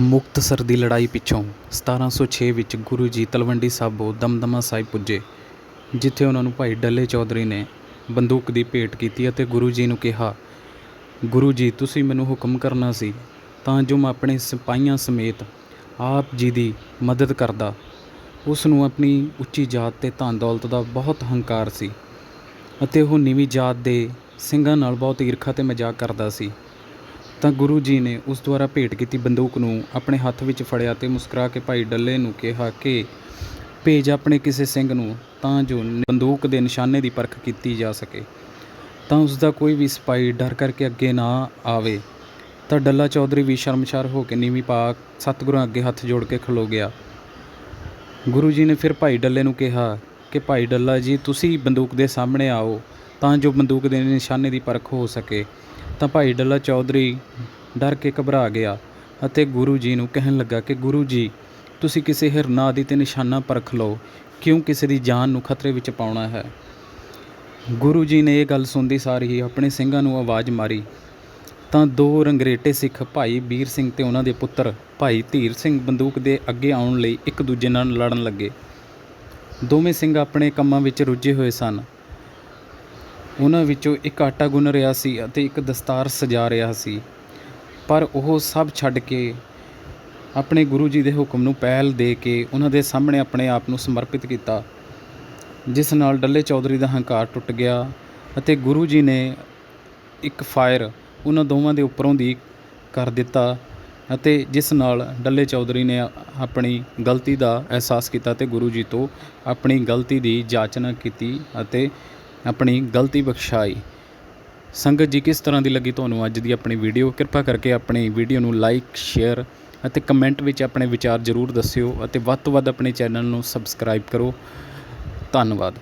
ਮੁਕਤਸਰ ਦੀ ਲੜਾਈ ਪਿੱਛੋਂ 1706 ਵਿੱਚ ਗੁਰੂ ਜੀ ਤਲਵੰਡੀ ਸਾਬੋ ਦਮਦਮਾ ਸਾਹਿਬ ਪੁੱਜੇ, ਜਿੱਥੇ ਉਹਨਾਂ ਨੂੰ ਭਾਈ ਡੱਲੇ ਚੌਧਰੀ ਨੇ ਬੰਦੂਕ ਦੀ ਭੇਟ ਕੀਤੀ ਅਤੇ ਗੁਰੂ ਜੀ ਨੂੰ ਕਿਹਾ, ਗੁਰੂ ਜੀ, ਤੁਸੀਂ ਮੈਨੂੰ ਹੁਕਮ ਕਰਨਾ ਸੀ, ਤਾਂ ਜੋ ਮੈਂ ਆਪਣੇ ਸਿਪਾਹੀਆਂ ਸਮੇਤ ਆਪ ਜੀ ਦੀ ਮਦਦ ਕਰਦਾ। ਉਸ ਨੂੰ ਆਪਣੀ ਉੱਚੀ ਜਾਤ ਤੇ ਧਨ ਦੌਲਤ ਦਾ ਬਹੁਤ ਹੰਕਾਰ ਸੀ ਅਤੇ ਉਹ ਨੀਵੀਂ ਜਾਤ ਦੇ ਸਿੰਘਾਂ ਨਾਲ ਬਹੁਤ ਈਰਖਾ ਤੇ ਮਜ਼ਾਕ ਕਰਦਾ ਸੀ। ਤਾਂ ਗੁਰੂ ਜੀ ਨੇ ਉਸ ਦੁਆਰਾ ਭੇਟ ਕੀਤੀ ਬੰਦੂਕ ਨੂੰ ਆਪਣੇ ਹੱਥ ਵਿੱਚ ਫੜਿਆ ਅਤੇ ਮੁਸਕਰਾ ਕੇ ਭਾਈ ਡੱਲੇ ਨੂੰ ਕਿਹਾ ਕਿ ਭੇਜ ਆਪਣੇ ਕਿਸੇ ਸਿੰਘ ਨੂੰ ਤਾਂ ਜੋ ਬੰਦੂਕ ਦੇ ਨਿਸ਼ਾਨੇ ਦੀ ਪਰਖ ਕੀਤੀ ਜਾ ਸਕੇ। ਤਾਂ ਉਸ ਦਾ ਕੋਈ ਵੀ ਸਿਪਾਹੀ ਡਰ ਕਰਕੇ ਅੱਗੇ ਨਾ ਆਵੇ, ਤਾਂ ਡੱਲਾ ਚੌਧਰੀ ਵੀ ਸ਼ਰਮਸ਼ਾਰ ਹੋ ਕੇ ਨੀਵੀਂ ਪਾ ਸਤਿਗੁਰਾਂ ਅੱਗੇ ਹੱਥ ਜੋੜ ਕੇ ਖਲੋ ਗਿਆ। ਗੁਰੂ ਜੀ ਨੇ ਫਿਰ ਭਾਈ ਡੱਲੇ ਨੂੰ ਕਿਹਾ ਕਿ ਭਾਈ ਡੱਲਾ ਜੀ, ਤੁਸੀਂ ਬੰਦੂਕ ਦੇ ਸਾਹਮਣੇ ਆਓ ਤਾਂ ਜੋ ਬੰਦੂਕ ਦੇ ਨਿਸ਼ਾਨੇ ਦੀ ਪਰਖ ਹੋ ਸਕੇ। ਤਾਂ ਭਾਈ ਡੱਲਾ ਚੌਧਰੀ ਡਰ ਕੇ ਘਬਰਾ ਗਿਆ ਅਤੇ ਗੁਰੂ ਜੀ ਨੂੰ ਕਹਿਣ ਲੱਗਾ ਕਿ ਗੁਰੂ ਜੀ, ਤੁਸੀਂ ਕਿਸੇ ਹਿਰਨਾ ਆਦਿ ਤੇ ਨਿਸ਼ਾਨਾ ਪਰਖ ਲਓ, ਕਿਉਂ ਕਿਸੇ ਦੀ ਜਾਨ ਨੂੰ ਖਤਰੇ ਵਿੱਚ ਪਾਉਣਾ ਹੈ? ਗੁਰੂ ਜੀ ਨੇ ਇਹ ਗੱਲ ਸੁਣਦੀ ਸਾਰ ਹੀ ਆਪਣੇ ਸਿੰਘਾਂ ਨੂੰ ਆਵਾਜ਼ ਮਾਰੀ। ਤਾਂ ਦੋ ਰੰਗਰੇਟੇ ਸਿੱਖ ਭਾਈ ਵੀਰ ਸਿੰਘ ਤੇ ਉਹਨਾਂ ਦੇ ਪੁੱਤਰ ਭਾਈ ਧੀਰ ਸਿੰਘ ਬੰਦੂਕ ਦੇ ਅੱਗੇ ਆਉਣ ਲਈ ਇੱਕ ਦੂਜੇ ਨਾਲ ਲੜਨ ਲੱਗੇ। ਦੋਵੇਂ ਸਿੰਘ ਆਪਣੇ ਕੰਮਾਂ ਵਿੱਚ ਰੁੱਝੇ ਹੋਏ ਸਨ। ਉਹਨਾਂ ਵਿੱਚੋਂ ਇੱਕ ਆਟਾ ਗੁੰਨ ਰਿਹਾ ਸੀ ਅਤੇ ਇੱਕ ਦਸਤਾਰ ਸਜਾ ਰਿਹਾ ਸੀ। ਪਰ ਉਹ ਸਭ ਛੱਡ ਕੇ ਆਪਣੇ ਗੁਰੂ ਜੀ ਦੇ ਹੁਕਮ ਨੂੰ ਪਹਿਲ ਦੇ ਕੇ ਉਹਨਾਂ ਦੇ ਸਾਹਮਣੇ ਆਪਣੇ ਆਪ ਨੂੰ ਸਮਰਪਿਤ ਕੀਤਾ, ਜਿਸ ਨਾਲ ਡੱਲੇ ਚੌਧਰੀ ਦਾ ਹੰਕਾਰ ਟੁੱਟ ਗਿਆ ਅਤੇ ਗੁਰੂ ਜੀ ਨੇ ਇੱਕ ਫਾਇਰ ਉਹਨਾਂ ਦੋਵਾਂ ਦੇ ਉੱਪਰੋਂ ਦੀ ਕਰ ਦਿੱਤਾ ਅਤੇ ਜਿਸ ਨਾਲ ਡੱਲੇ ਚੌਧਰੀ ਨੇ ਆਪਣੀ ਗਲਤੀ ਦਾ ਅਹਿਸਾਸ ਕੀਤਾ ਤੇ ਗੁਰੂ ਜੀ ਤੋਂ ਆਪਣੀ ਗਲਤੀ ਦੀ ਜਾਚਨਾ ਕੀਤੀ ਅਤੇ ਆਪਣੀ ਗਲਤੀ ਬਖਸ਼ਾਈ। ਸੰਗਤ ਜੀ, ਕਿਸ ਤਰ੍ਹਾਂ ਦੀ ਲੱਗੀ ਤੁਹਾਨੂੰ ਅੱਜ ਦੀ ਆਪਣੀ ਵੀਡੀਓ? ਕਿਰਪਾ ਕਰਕੇ ਆਪਣੀ ਵੀਡੀਓ ਨੂੰ ਲਾਈਕ, ਸ਼ੇਅਰ ਅਤੇ ਕਮੈਂਟ ਵਿੱਚ ਆਪਣੇ ਵਿਚਾਰ ਜ਼ਰੂਰ ਦੱਸਿਓ ਅਤੇ ਵੱਧ ਤੋਂ ਵੱਧ ਆਪਣੇ ਚੈਨਲ ਨੂੰ ਸਬਸਕ੍ਰਾਈਬ ਕਰੋ। ਧੰਨਵਾਦ।